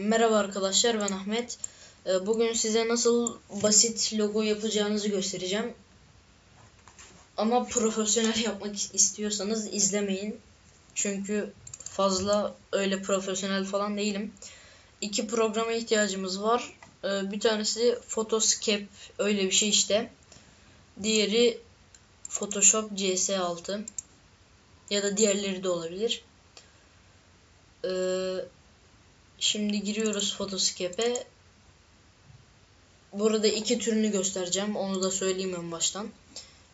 Merhaba arkadaşlar ben Ahmet. Ee, Bugün size nasıl basit logo yapacağınızı göstereceğim. Ama profesyonel yapmak istiyorsanız izlemeyin. Çünkü fazla öyle profesyonel falan değilim. İki programa ihtiyacımız var. Ee, Bir tanesi Photoscape öyle bir şey işte. Diğeri Photoshop CS6 ya da diğerleri de olabilir. Ee, Şimdi giriyoruz Photoscape'e. Burada iki türünü göstereceğim. Onu da söyleyeyim en baştan.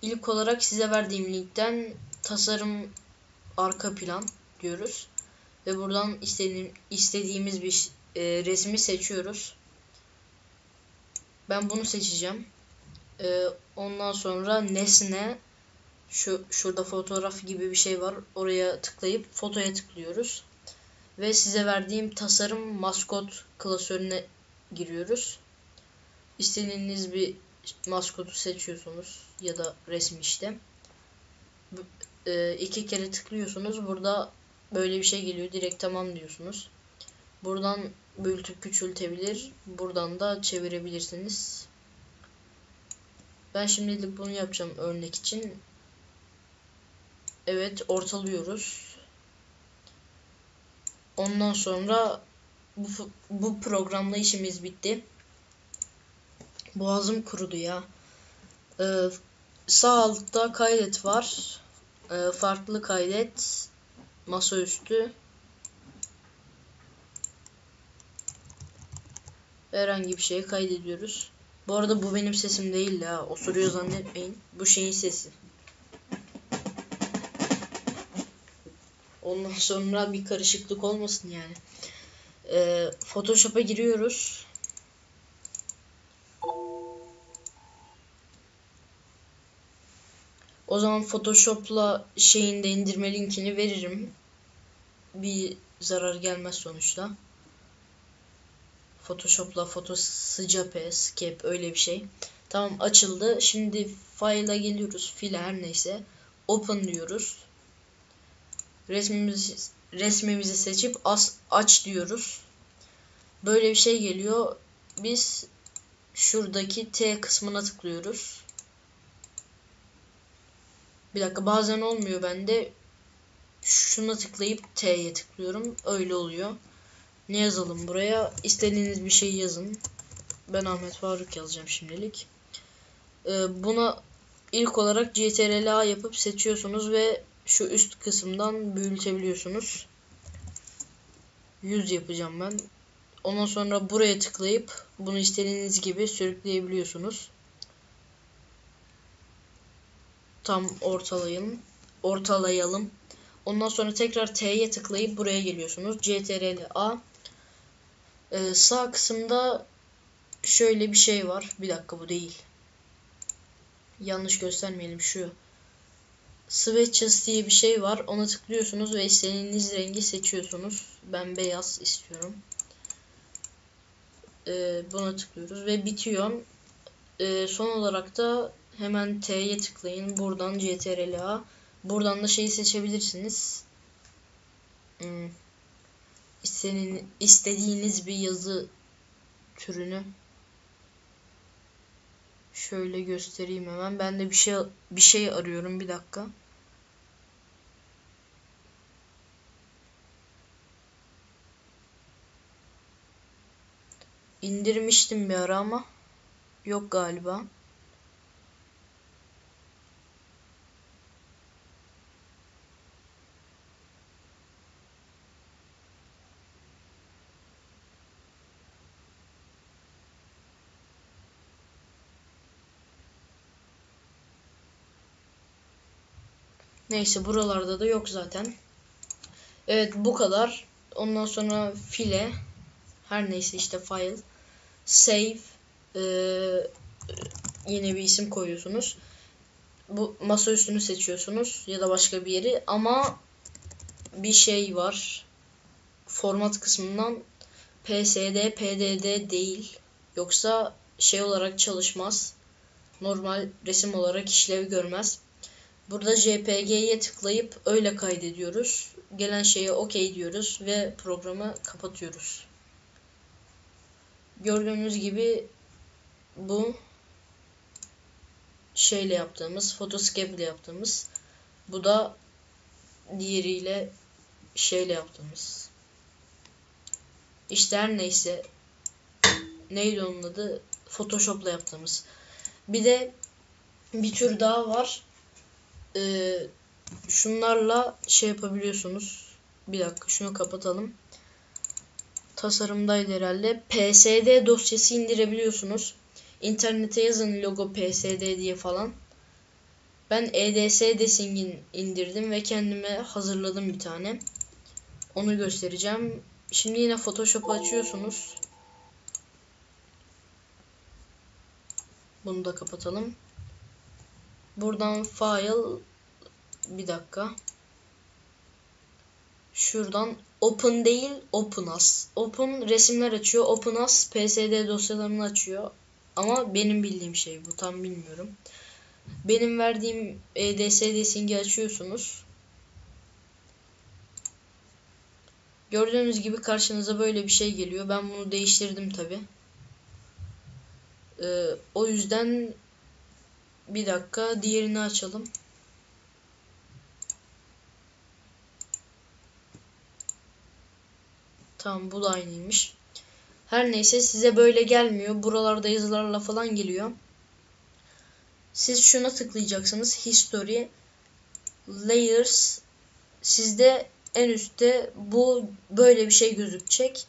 İlk olarak size verdiğim linkten tasarım arka plan diyoruz. Ve buradan istediğim, istediğimiz bir e, resmi seçiyoruz. Ben bunu seçeceğim. E, ondan sonra nesne şu şurada fotoğraf gibi bir şey var. Oraya tıklayıp fotoya tıklıyoruz ve size verdiğim tasarım maskot klasörüne giriyoruz. İstediğiniz bir maskotu seçiyorsunuz ya da resim işte. E, iki kere tıklıyorsunuz. Burada böyle bir şey geliyor. Direkt tamam diyorsunuz. Buradan büyütüp küçültebilir. Buradan da çevirebilirsiniz. Ben şimdilik bunu yapacağım örnek için. Evet ortalıyoruz. Ondan sonra bu, bu programla işimiz bitti. Boğazım kurudu ya. Ee, sağ altta kaydet var. Ee, farklı kaydet. Masaüstü. Herhangi bir şeye kaydediyoruz. Bu arada bu benim sesim değil ya. Osuruyor zannetmeyin. Bu şeyin sesi. Ondan sonra bir karışıklık olmasın yani. Ee, Photoshop'a giriyoruz. O zaman Photoshop'la şeyin indirme linkini veririm. Bir zarar gelmez sonuçta. Photoshop'la Photo Scape, Scape öyle bir şey. Tamam açıldı. Şimdi file'a geliyoruz. File her neyse. Open diyoruz resmimizi resmimizi seçip as, aç diyoruz. Böyle bir şey geliyor. Biz şuradaki T kısmına tıklıyoruz. Bir dakika bazen olmuyor bende. Şuna tıklayıp T'ye tıklıyorum. Öyle oluyor. Ne yazalım buraya? İstediğiniz bir şey yazın. Ben Ahmet Faruk yazacağım şimdilik. Ee, buna ilk olarak CTRL A yapıp seçiyorsunuz ve şu üst kısımdan büyütebiliyorsunuz. 100 yapacağım ben. Ondan sonra buraya tıklayıp bunu istediğiniz gibi sürükleyebiliyorsunuz. Tam ortalayalım. Ortalayalım. Ondan sonra tekrar T'ye tıklayıp buraya geliyorsunuz. CTRL A. Ee, sağ kısımda şöyle bir şey var. Bir dakika bu değil. Yanlış göstermeyelim şu. Swatches diye bir şey var. Ona tıklıyorsunuz ve istediğiniz rengi seçiyorsunuz. Ben beyaz istiyorum. Ee, buna tıklıyoruz ve bitiyor. Ee, son olarak da hemen T'ye tıklayın. Buradan CTRL-A. Buradan da şeyi seçebilirsiniz. Hmm. istediğiniz bir yazı türünü Şöyle göstereyim hemen. Ben de bir şey bir şey arıyorum. Bir dakika. İndirmiştim bir ara ama yok galiba. Neyse buralarda da yok zaten. Evet bu kadar. Ondan sonra file her neyse işte file save ee, yine bir isim koyuyorsunuz. Bu masa üstünü seçiyorsunuz ya da başka bir yeri ama bir şey var. Format kısmından PSD, PDD değil. Yoksa şey olarak çalışmaz. Normal resim olarak işlev görmez. Burada JPG'ye tıklayıp öyle kaydediyoruz. Gelen şeye OK diyoruz ve programı kapatıyoruz. Gördüğünüz gibi bu şeyle yaptığımız, Photoscape ile yaptığımız. Bu da diğeriyle şeyle yaptığımız. İşte her neyse neydi onun adı? Photoshop'la yaptığımız. Bir de bir tür daha var. Ee, şunlarla şey yapabiliyorsunuz. Bir dakika şunu kapatalım. Tasarımdaydı herhalde. PSD dosyası indirebiliyorsunuz. İnternete yazın logo PSD diye falan. Ben EDS Desing'in indirdim ve kendime hazırladım bir tane. Onu göstereceğim. Şimdi yine Photoshop'u açıyorsunuz. Bunu da kapatalım. Buradan file bir dakika. Şuradan open değil open as. Open resimler açıyor. Open as PSD dosyalarını açıyor. Ama benim bildiğim şey bu. Tam bilmiyorum. Benim verdiğim EDS desing'i açıyorsunuz. Gördüğünüz gibi karşınıza böyle bir şey geliyor. Ben bunu değiştirdim tabi. Ee, o yüzden bir dakika diğerini açalım. Tamam bu da aynıymış. Her neyse size böyle gelmiyor. Buralarda yazılarla falan geliyor. Siz şuna tıklayacaksınız. History Layers sizde en üstte bu böyle bir şey gözükecek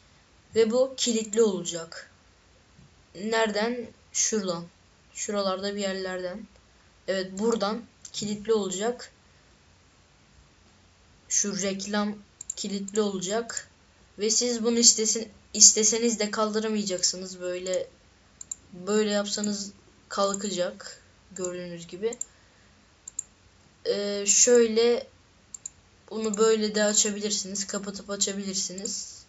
ve bu kilitli olacak. Nereden? Şuradan. Şuralarda bir yerlerden. Evet buradan kilitli olacak. Şu reklam kilitli olacak. Ve siz bunu istesin, isteseniz de kaldıramayacaksınız. Böyle böyle yapsanız kalkacak. Gördüğünüz gibi. Ee, şöyle bunu böyle de açabilirsiniz. Kapatıp açabilirsiniz.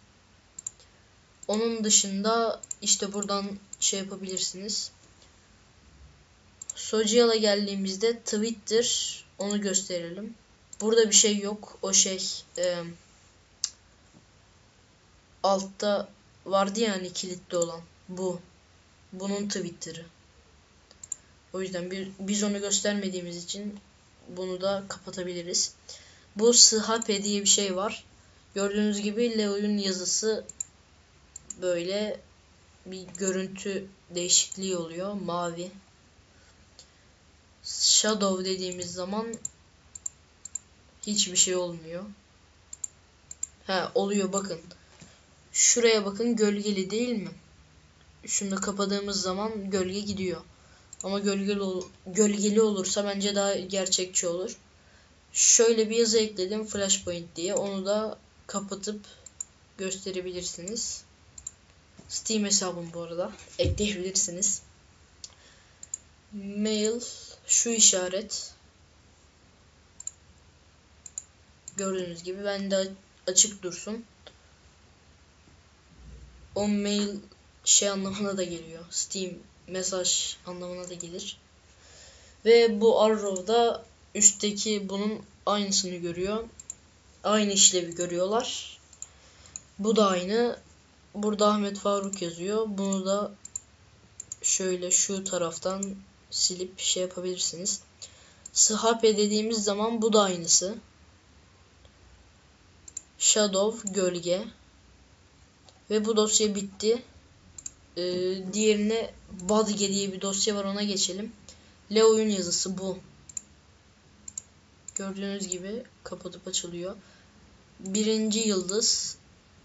Onun dışında işte buradan şey yapabilirsiniz. Social'a geldiğimizde Twitter onu gösterelim. Burada bir şey yok. O şey e, altta vardı ya hani kilitli olan. Bu. Bunun Twitter'ı. O yüzden bir, biz onu göstermediğimiz için bunu da kapatabiliriz. Bu SHP diye bir şey var. Gördüğünüz gibi Leo'nun yazısı böyle bir görüntü değişikliği oluyor. Mavi. Shadow dediğimiz zaman hiçbir şey olmuyor. Ha oluyor bakın. Şuraya bakın gölgeli değil mi? Şunu kapadığımız zaman gölge gidiyor. Ama gölgeli, ol gölgeli olursa bence daha gerçekçi olur. Şöyle bir yazı ekledim Flashpoint diye. Onu da kapatıp gösterebilirsiniz. Steam hesabım bu arada. Ekleyebilirsiniz. Mail şu işaret. Gördüğünüz gibi ben de açık dursun. O mail şey anlamına da geliyor. Steam mesaj anlamına da gelir. Ve bu arrow'da üstteki bunun aynısını görüyor. Aynı işlevi görüyorlar. Bu da aynı. Burada Ahmet Faruk yazıyor. Bunu da şöyle şu taraftan silip şey yapabilirsiniz. SHP dediğimiz zaman bu da aynısı. Shadow gölge. Ve bu dosya bitti. Ee, diğerine Badge diye bir dosya var ona geçelim. Leo'nun yazısı bu. Gördüğünüz gibi kapatıp açılıyor. Birinci yıldız,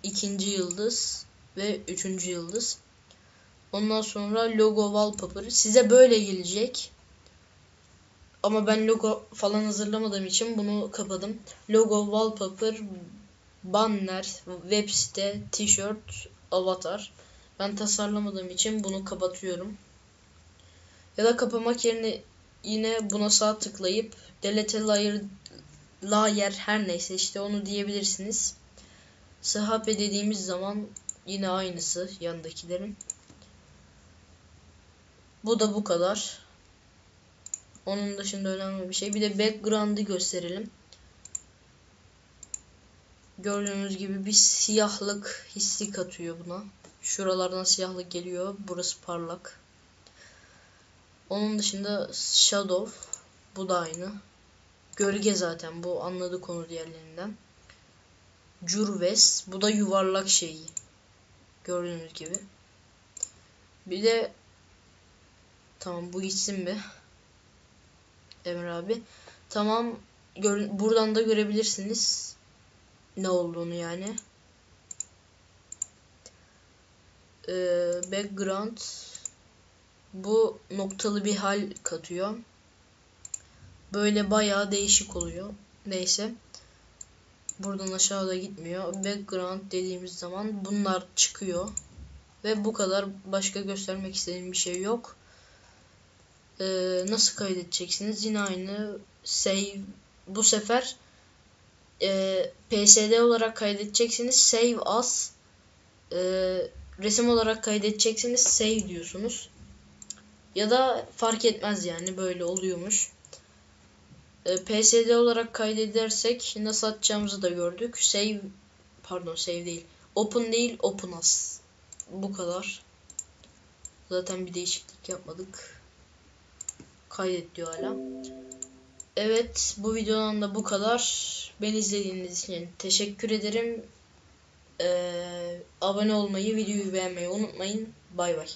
ikinci yıldız ve üçüncü yıldız. Ondan sonra logo wallpaper. Size böyle gelecek. Ama ben logo falan hazırlamadığım için bunu kapadım. Logo wallpaper, banner, web site, tişört, avatar. Ben tasarlamadığım için bunu kapatıyorum. Ya da kapamak yerine yine buna sağ tıklayıp delete layer, layer her neyse işte onu diyebilirsiniz. SHP dediğimiz zaman yine aynısı yandakilerin. Bu da bu kadar. Onun dışında önemli bir şey. Bir de background'ı gösterelim. Gördüğünüz gibi bir siyahlık hissi katıyor buna. Şuralardan siyahlık geliyor. Burası parlak. Onun dışında Shadow. Bu da aynı. Gölge zaten bu anladık konu diğerlerinden. Curves. Bu da yuvarlak şeyi. Gördüğünüz gibi. Bir de tamam bu gitsin be. Emre abi. Tamam gör, buradan da görebilirsiniz ne olduğunu yani. Ee, background bu noktalı bir hal katıyor. Böyle bayağı değişik oluyor. Neyse. Buradan aşağıda gitmiyor. Background dediğimiz zaman bunlar çıkıyor. Ve bu kadar başka göstermek istediğim bir şey yok. Ee, nasıl kaydedeceksiniz? Yine aynı save bu sefer e, PSD olarak kaydedeceksiniz. Save as e, resim olarak kaydedeceksiniz. Save diyorsunuz. Ya da fark etmez yani böyle oluyormuş. E, PSD olarak kaydedersek nasıl atacağımızı da gördük. Save pardon save değil. Open değil open as. Bu kadar. Zaten bir değişiklik yapmadık. Kaydet diyor hala. Evet bu videodan da bu kadar. Beni izlediğiniz için teşekkür ederim. Ee, abone olmayı, videoyu beğenmeyi unutmayın. Bay bay.